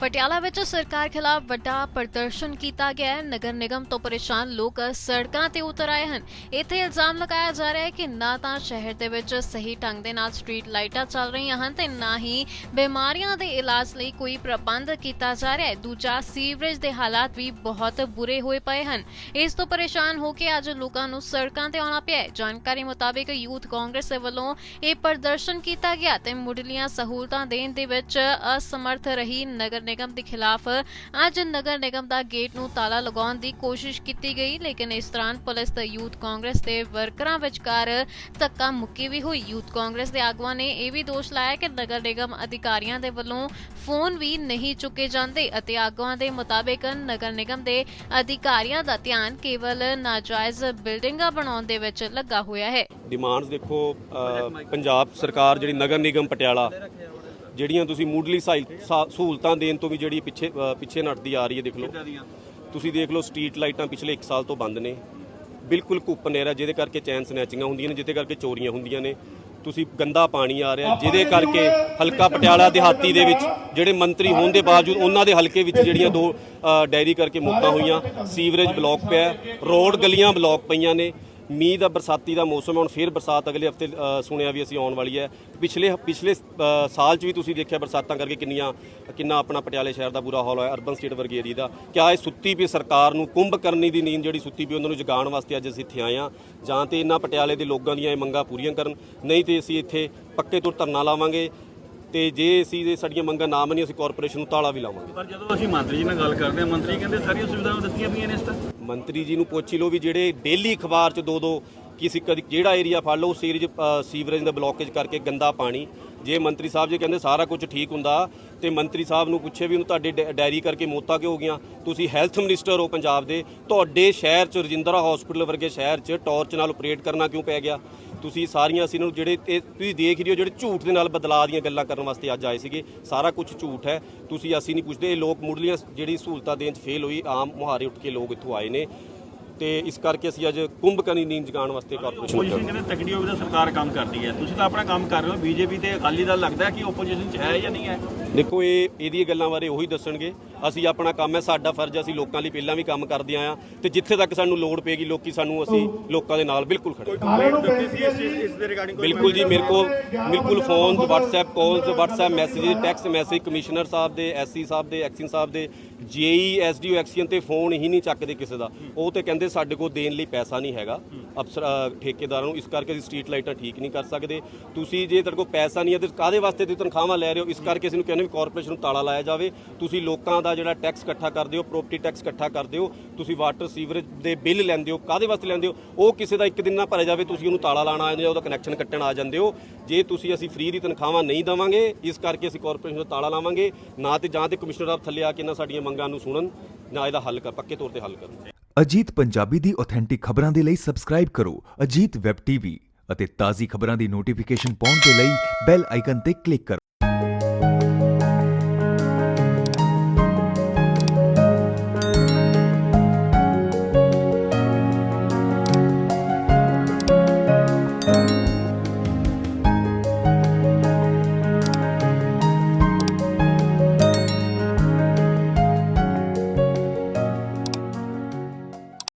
ਪਟਿਆਲਾ ਵਿੱਚ ਸਰਕਾਰ ਖਿਲਾਫ ਵੱਡਾ ਪ੍ਰਦਰਸ਼ਨ ਕੀਤਾ ਗਿਆ ਹੈ। ਨਗਰ ਨਿਗਮ ਤੋਂ ਪਰੇਸ਼ਾਨ ਲੋਕ ਸੜਕਾਂ ਤੇ ਉਤਰ ਆਏ ਹਨ। ਇੱਥੇ ਇਲਜ਼ਾਮ ਲਗਾਇਆ ਜਾ ਰਿਹਾ ਹੈ ਕਿ ਨਾ ਤਾਂ ਸ਼ਹਿਰ ਦੇ ਵਿੱਚ ਸਹੀ ਢੰਗ ਦੇ ਨਾਲ ਸਟਰੀਟ ਲਾਈਟਾਂ ਚੱਲ ਰਹੀਆਂ ਹਨ ਤੇ ਨਾ ਹੀ ਬਿਮਾਰੀਆਂ ਦੇ ਇਲਾਜ ਲਈ ਕੋਈ ਪ੍ਰਬੰਧ ਕੀਤਾ ਜਾ ਰਿਹਾ ਹੈ। ਦੂਜਾ, ਸੀਵਰੇਜ ਦੇ ਹਾਲਾਤ ਵੀ ਬਹੁਤ ਬੁਰੇ ਹੋਏ ਪਏ ਹਨ। ਇਸ ਤੋਂ ਪਰੇਸ਼ਾਨ ਹੋ ਕੇ ਅੱਜ ਲੋਕਾਂ ਨੂੰ ਸੜਕਾਂ ਤੇ ਆਉਣਾ ਪਿਆ ਜਾਣਕਾਰੀ ਮੁਤਾਬਿਕ ਯੂਥ ਕਾਂਗਰਸ ਦੇ ਵੱਲੋਂ ਇਹ ਪ੍ਰਦਰਸ਼ਨ ਕੀਤਾ ਗਿਆ ਤੇ ਮੁੱਢਲੀਆਂ ਸਹੂਲਤਾਂ ਦੇਣ ਦੇ ਵਿੱਚ ਅਸਮਰਥ ਰਹੀ ਨਗਰ ਨਿਗਮ ਦੇ ਖਿਲਾਫ ਅੱਜ ਨਗਰ ਨਿਗਮ ਦਾ ਗੇਟ ਨੂੰ ਤਾਲਾ ਲਗਾਉਣ ਦੀ ਕੋਸ਼ਿਸ਼ ਕੀਤੀ ਗਈ, ਲੇਕਿਨ ਇਸ ਦੌਰਾਨ ਪੁਲਿਸ ਤੇ ਯੂਥ ਕਾਂਗਰਸ ਦੇ ਵਰਕਰਾਂ ਵਿਚਕਾਰ ਧੱਕਾ ਮੁੱਕੀ ਵੀ ਹੋਈ। ਯੂਥ ਕਾਂਗਰਸ ਦੇ ਆਗੂਆਂ ਨੇ ਇਹ ਵੀ ਦੋਸ਼ ਲਾਇਆ ਕਿ ਨਗਰ ਨਿਗਮ ਅਧਿਕਾਰੀਆਂ ਦੇ ਵੱਲੋਂ ਫੋਨ ਵੀ ਨਹੀਂ ਚੁੱਕੇ ਜਾਂਦੇ ਅਤੇ ਆਗੂਆਂ ਦੇ ਮੁਤਾਬਿਕ ਨਗਰ ਨਿਗਮ ਦੇ ਅਧਿਕਾਰੀਆਂ ਦਾ ਧਿਆਨ ਕੇਵਲ ਨਾਜਾਇਜ਼ ਬਿਲਡਿੰਗਾਂ ਬਣਾਉਣ ਦੇ ਵਿੱਚ ਲੱਗਾ ਹੋਇਆ ਹੈ। ਡਿਮਾਂਡਸ ਦੇਖੋ ਪੰਜਾਬ ਸਰਕਾਰ ਜਿਹੜੀ ਨਗਰ ਨਿਗਮ ਪਟਿਆਲਾ ਜਿਹੜੀਆਂ ਤੁਸੀਂ ਸਾ- ਸਹੂਲਤਾਂ ਦੇਣ ਤੋਂ ਵੀ ਜਿਹੜੀ ਪਿੱਛੇ ਪਿੱਛੇ ਨੱਟਦੀ ਆ ਰਹੀ ਹੈ ਦੇਖ ਲਓ। ਤੁਸੀਂ ਦੇਖ ਲਓ ਸਟਰੀਟ ਲਾਈਟਾਂ ਪਿਛਲੇ 1 ਸਾਲ ਤੋਂ ਬੰਦ ਨੇ। ਬਿਲਕੁਲ ਘੁੱਪ ਹਨੇਰਾ ਜਿਹਦੇ ਕਰਕੇ ਚੈਨ ਸਨੈਚਿੰਗਾਂ ਹੁੰਦੀਆਂ ਨੇ ਜਿਹਦੇ ਕਰਕੇ ਚੋਰੀਆਂ ਹੁੰਦੀਆਂ ਨੇ। ਤੁਸੀਂ ਗੰਦਾ ਪਾਣੀ ਆ ਰਿਹਾ ਜਿਹਦੇ ਕਰਕੇ ਹਲਕਾ ਪਟਿਆਲਾ ਦਿਹਾਤੀ ਦੇ ਵਿੱਚ ਜਿਹੜੇ ਮੰਤਰੀ ਹੋਣ ਦੇ ਬਾਵਜੂਦ ਉਹਨਾਂ ਦੇ ਹਲਕੇ ਵਿੱਚ ਜਿਹੜੀਆਂ ਦੋ ਅ, ਡਾਇਰੀ ਕਰਕੇ ਮੌਤਾਂ ਹੋਈਆਂ। ਸੀਵਰੇਜ ਬਲੌਕ ਪਿਆ ਰੋਡ ਗਲੀਆਂ ਬਲੌਕ ਪਈਆਂ ਨੇ। ਮੀਂਹ ਦਾ, ਬਰਸਾਤੀ ਦਾ ਮੌਸਮ ਹੈ, ਹੁਣ ਫੇਰ ਬਰਸਾਤ ਅਗਲੇ ਹਫ਼ਤੇ ਸੁਣਿਆ ਵੀ ਅਸੀਂ ਆਉਣ ਵਾਲੀ ਹੈ। ਪਿਛਲੇ ਪਿਛਲੇ ਸਾਲ 'ਚ ਵੀ ਤੁਸੀਂ ਦੇਖਿਆ ਬਰਸਾਤਾਂ ਕਰਕੇ ਕਿੰਨੀਆਂ, ਕਿੰਨਾ ਆਪਣਾ ਪਟਿਆਲੇ ਸ਼ਹਿਰ ਦਾ ਬੁਰਾ ਹਾਲ ਹੋਇਆ, ਅਰਬਨ ਸਟੇਟ ਵਰਗੇ ਏਰੀਆ ਦਾ। ਕਿਆ ਇਹ ਸੁੱਤੀ ਪਈ, ਸਰਕਾਰ ਨੂੰ ਕੁੰਭ ਕਰਨੀ ਦੀ ਨੀਂਦ ਜਿਹੜੀ ਸੁੱਤੀ ਪਈ, ਉਹਨਾਂ ਨੂੰ ਜਗਾਉਣ ਵਾਸਤੇ ਅੱਜ ਅਸੀਂ ਇੱਥੇ ਆਏ ਹਾਂ। ਜਾਂ ਤੇ ਇਹਨਾਂ ਪਟਿਆਲੇ ਦੇ ਲੋਕਾਂ ਦੀਆਂ ਇਹ ਮੰਗਾਂ ਪੂਰੀਆਂ ਕਰਨ, ਨਹੀਂ ਤੇ ਅਸੀਂ ਇੱਥੇ ਪੱਕੇ ਤੋਂ ਧਰਨਾ ਲਾਵਾਂਗੇ। ਤੇ ਜੇ ਅਸੀਂ ਇਹ ਸਾਡੀਆਂ ਮੰਗਾਂ ਨਾ ਮੰਨੀ ਅਸੀਂ ਕਾਰਪੋਰੇਸ਼ਨ ਨੂੰ ਤਾਲਾ ਵੀ ਲਾਵਾਂਗੇ। ਪਰ ਜਦੋਂ ਅਸੀਂ ਮੰਤਰੀ ਜੀ ਨਾਲ ਗੱਲ ਕਰਦੇ ਹਾਂ, ਮੰਤਰੀ ਕਹਿੰਦੇ ਸਾਰੀਆਂ ਸੁਵਿਧਾਵਾਂ ਦਿੱਤੀਆਂ ਪਈਆਂ ਨੇ ਇਸ ਤਾਂ ਮੰਤਰੀ ਜੀ ਨੂੰ ਪੁੱਛ ਹੀ ਲਓ ਵੀ ਜਿਹੜੇ ਡੇਲੀ ਅਖਬਾਰ 'ਚ ਦੋ ਦੋ ਕਿ ਕਿਸੇ ਕਦੀ ਜਿਹੜਾ ਏਰੀਆ ਫੜ ਲਓ, ਉਸ ਏਰੀਆ 'ਚ ਸੀਵਰੇਜ ਦਾ ਬਲੌਕੇਜ ਕਰਕੇ ਗੰਦਾ ਪਾਣੀ। ਜੇ ਮੰਤਰੀ ਸਾਹਿਬ ਜੀ ਕਹਿੰਦੇ ਸਾਰਾ ਕੁਝ ਠੀਕ ਹੁੰਦਾ, ਤੇ ਮੰਤਰੀ ਸਾਹਿਬ ਨੂੰ ਪੁੱਛੇ ਵੀ ਉਹਨੂੰ ਤੁਹਾਡੇ ਡੈ- ਡਾਇਰੀ ਕਰਕੇ ਮੌਤਾਂ ਕਿਉਂ ਹੋ ਗਈਆਂ? ਤੁਸੀਂ ਹੈਲਥ ਮਿਨਿਸਟਰ ਹੋ ਪੰਜਾਬ ਦੇ। ਤੁਹਾਡੇ ਸ਼ਹਿਰ 'ਚ, ਰਜਿੰਦਰਾ ਹਸਪੀਟਲ ਵਰਗੇ ਸ਼ਹਿਰ 'ਚ ਟਾਰਚ ਨਾਲ ਆਪਰੇਟ ਕਰਨਾ ਕਿਉਂ ਪੈ ਗਿਆ? ਤੁਸੀਂ ਸਾਰੀਆਂ ਅਸੀਂ ਨੂੰ ਜਿਹੜੇ ਇਹ, ਤੁਸੀਂ ਦੇਖ ਰਹੇ ਹੋ, ਜਿਹੜੇ ਝੂਠ ਦੇ ਨਾਲ ਬਦਲਾਅ ਦੀਆਂ ਗੱਲਾਂ ਕਰਨ ਵਾਸਤੇ ਅੱਜ ਆਏ ਸੀਗੇ। ਸਾਰਾ ਕੁਝ ਝੂਠ ਹੈ। ਤੁਸੀਂ ਅਸੀਂ ਨਹੀਂ ਪੁੱਛਦੇ। ਇਹ ਲੋਕ ਮੁੱਢਲੀਆਂ ਜਿਹੜੀ ਸਹੂਲਤਾਂ ਦੇਣ 'ਚ ਫੇਲ ਹੋਈ, ਆਮ ਮੁਹਾਰੇ ਉੱਠ ਕੇ ਲੋਕ ਇੱਥੋਂ ਆਏ ਨੇ। ਤੇ ਇਸ ਕਰਕੇ ਅਸੀਂ ਅੱਜ ਕੁੰਭ ਕਨੀ ਨੀਂਦ ਜਗਾਉਣ ਵਾਸਤੇ ਕਾਰਪੋਰੇਸ਼ਨ ਨੂੰ ਆਪੋਜੀਸ਼ਨ ਕਹਿੰਦੇ ਤਕੜੀ ਹੋਵੇ ਤਾਂ ਸਰਕਾਰ ਕੰਮ ਕਰਦੀ ਹੈ। ਤੁਸੀਂ ਤਾਂ ਆਪਣਾ ਕੰਮ ਕਰ ਰਹੇ ਹੋ ਬੀਜੇਪੀ ਤੇ ਅਕਾਲੀ ਦਲ ਲੱਗਦਾ ਕਿ ਆਪੋਜੀਸ਼ਨ 'ਚ ਹੈ ਜਾਂ ਨਹੀਂ ਹੈ? ਦੇਖੋ ਇਹ ਇਹਦੀਆਂ ਗੱਲਾਂ ਬਾਰੇ ਉਹੀ ਦੱਸਣਗੇ। ਅਸੀਂ ਆਪਣਾ ਕੰਮ ਹੈ ਸਾਡਾ ਫਰਜ਼ ਹੈ, ਅਸੀਂ ਲੋਕਾਂ ਲਈ ਪਹਿਲਾਂ ਵੀ ਕੰਮ ਕਰਦੇ ਹਾਂ ਤੇ ਜਿੱਥੇ ਤੱਕ ਸਾਨੂੰ ਲੋੜ ਪਏਗੀ ਲੋਕੀ ਸਾਨੂੰ ਅਸੀਂ ਲੋਕਾਂ ਦੇ ਨਾਲ ਬਿਲਕੁਲ ਖੜੇ ਬਿਲਕੁਲ ਜੀ ਮੇਰੇ ਕੋਲ ਬਿਲਕੁਲ phones WhatsApp calls WhatsApp message text message commissioner ਸਾਹਿਬ ਦੇ ਐਸਸੀ ਸਾਹਿਬ ਦੇ ਐਕਸਿੰਗ ਸਾਹਿਬ ਦੇ J E S D O XEN ਤੇ ਫੋਨ ਹੀ ਨਹੀਂ ਚੱਕਦੇ ਕਿਸੇ ਦਾ। ਉਹ ਤੇ ਕਹਿੰਦੇ ਸਾਡੇ ਕੋਲ ਦੇਣ ਲਈ ਪੈਸਾ ਨਹੀਂ ਹੈਗਾ। ਅਫਸਰ ਅ, ਠੇਕੇਦਾਰਾਂ ਨੂੰ ਇਸ ਕਰਕੇ ਅਸੀਂ ਸਟਰੀਟ ਲਾਈਟਾਂ ਠੀਕ ਨਹੀਂ ਕਰ ਸਕਦੇ। ਤੁਸੀਂ ਜੇ ਤੁਹਾਡੇ ਕੋਲ ਪੈਸਾ ਨਹੀਂ ਹੈ ਤੇ ਕਾਦੇ ਵਾਸਤੇ ਤੁਸੀਂ ਤਨਖਾਹਾਂ ਲੈ ਰਹੇ ਹੋ? ਇਸ ਕਰਕੇ ਅਸੀਂ ਨੂੰ ਕਹਿੰਦੇ ਵੀ ਕਾਰਪੋਰੇਸ਼ਨ ਨੂੰ ਤਾਲਾ ਲਾਇਆ ਜਾਵੇ। ਤੁਸੀਂ ਲੋਕਾਂ ਦਾ ਜਿਹੜਾ ਟੈਕਸ ਇਕੱਠਾ ਕਰਦੇ ਹੋ ਪ੍ਰੋਪਰਟੀ ਟੈਕਸ ਇਕੱਠਾ ਕਰਦੇ ਹੋ, ਤੁਸੀਂ ਵਾਟਰ ਸੀਵਰੇਜ ਦੇ ਬਿੱਲ ਲੈਂਦੇ ਹੋ ਕਾਦੇ ਵਾਸਤੇ ਲੈਂਦੇ ਹੋ? ਉਹ ਕਿਸੇ ਦਾ ਇੱਕ ਦਿਨ ਨਾ ਭਰਿਆ ਜਾਵੇ, ਤੁਸੀਂ ਉਹਨੂੰ ਤਾਲਾ ਲਾਣਾ ਆ ਜਾਂਦੇ ਹੋ ਉਹਦਾ ਕਨੈਕਸ਼ਨ ਕੱਟਣ ਆ ਜਾਂਦੇ ਹੋ। ਜੇ ਤੁਸੀਂ ਅਸੀਂ ਫ੍ਰੀ ਦੀ ਤਨਖਾਹਾਂ ਨਹੀਂ ਦੇਵਾਂਗੇ, ਇਸ ਕਰਕੇ ਅਸੀਂ ਕਾਰਪੋਰੇਸ਼ਨ ਦਾ ਤਾਲਾ ਲਾਵਾਂਗੇ, ਨਾ ਤੇ ਜਾਂ ਤੇ ਕਮਿਸ਼ਨਰ ਸਾਹਿਬ ਥੱਲੇ ਆ ਕੇ ਇਹਨਾਂ ਸਾਡੀਆਂ ਮੰਗਾਂ ਨੂੰ ਸੁਣਨ, ਨਾ ਇਹਦਾ ਹੱਲ ਕਰ, ਪੱਕੇ ਤੌਰ ਤੇ ਹੱਲ ਕਰਨ। ਅਜੀਤ ਪੰਜਾਬੀ ਦੀ ਆਥੈਂਟਿਕ ਖਬਰਾਂ ਦੇ ਲਈ ਸਬਸਕ੍ਰਾਈਬ ਕਰੋ, ਅਜੀਤ ਵੈਬ ਟੀਵੀ ਅਤੇ ਤਾਜ਼ੀ ਖਬਰਾਂ ਦੀ ਨੋਟੀਫਿਕੇਸ਼ਨ ਪਾਉਣ ਦੇ ਲਈ ਬੈਲ ਆਈਕਨ ਤੇ ਕਲਿੱਕ ਕਰੋ।